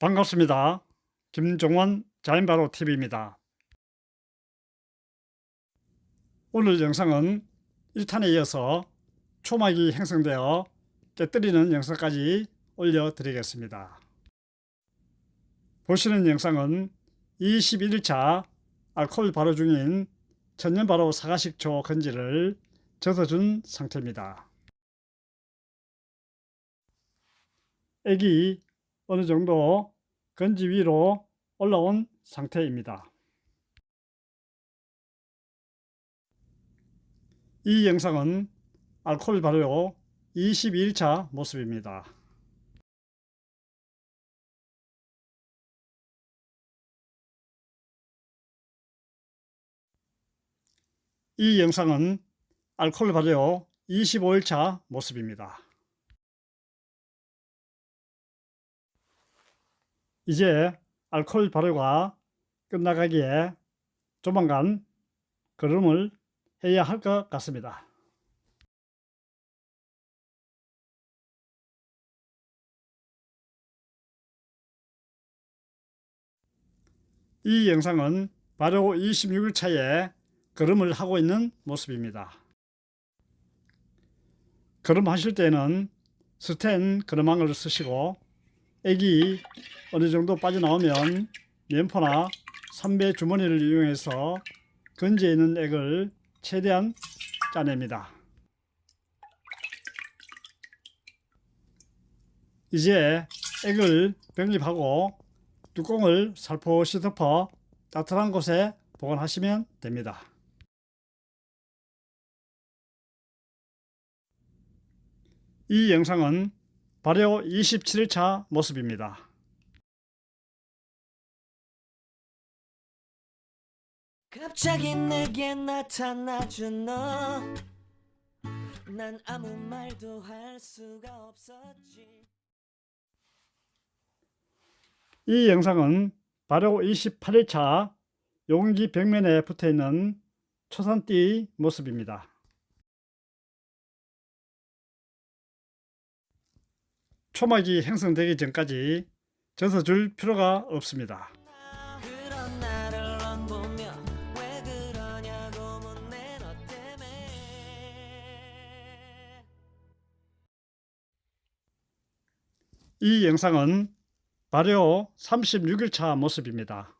반갑습니다. 김종원 자연바로 TV입니다. 오늘 영상은 1탄에 이어서 초막이 형성되어 깨뜨리는 영상까지 올려드리겠습니다. 보시는 영상은 21일차 알코올 발효 중인 천연바로 사과식초 건지를 젖어준 상태입니다. 액이 어느 정도 건지 위로 올라온 상태입니다. 이 영상은 알코올 발효 22일차 모습입니다. 이 영상은 알코올 발효 25일차 모습입니다. 이제 알코올 발효가 끝나가기에 조만간 걸음을 해야 할 것 같습니다. 이 영상은 발효 26일 차에 걸음을 하고 있는 모습입니다. 걸음 하실 때는 스텐 걸음망을 쓰시고 액이 어느 정도 빠져나오면 면포나 삼배 주머니를 이용해서 건지에 있는 액을 최대한 짜냅니다. 이제 액을 병립하고 뚜껑을 살포시 덮어 따뜻한 곳에 보관하시면 됩니다. 이 영상은 발효 27일차 모습입니다. 갑자기 내게 나타나준 너. 난 아무 말도 할 수가 없었지. 이 영상은 발효 28일차 용기 벽면에 붙어 있는 초산띠 모습입니다. 초막이 형성되기 전까지 젖어줄 필요가 없습니다. 이 영상은 발효 36일차 모습입니다.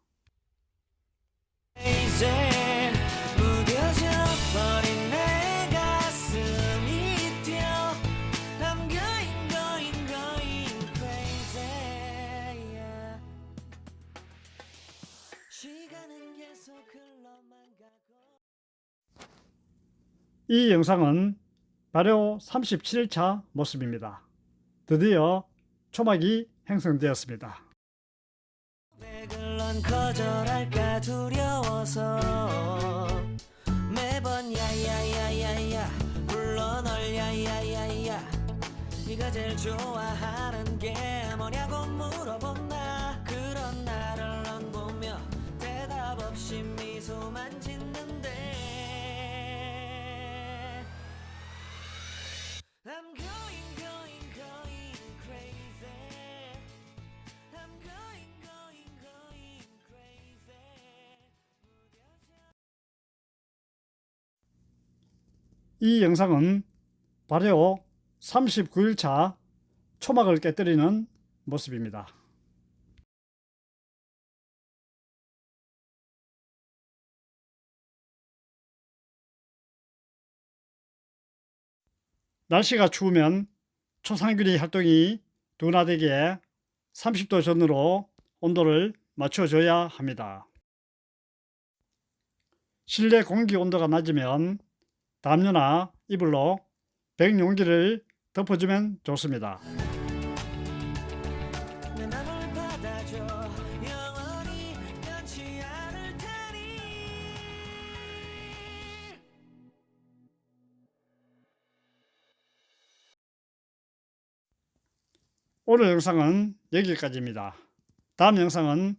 이 영상은 발효 37일차 모습입니다. 드디어 초막이. 백을 넌 거절할 이 영상은 발효 39일차 초막을 깨뜨리는 모습입니다. 날씨가 추우면 초상균이 활동이 둔화되기에 30도 전후로 온도를 맞춰줘야 합니다. 실내 공기 온도가 낮으면 담요나 이불로 백용기를 덮어주면 좋습니다. 오늘 영상은 여기까지입니다. 다음 영상은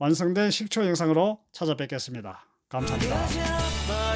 완성된 식초 영상으로 찾아뵙겠습니다. 감사합니다.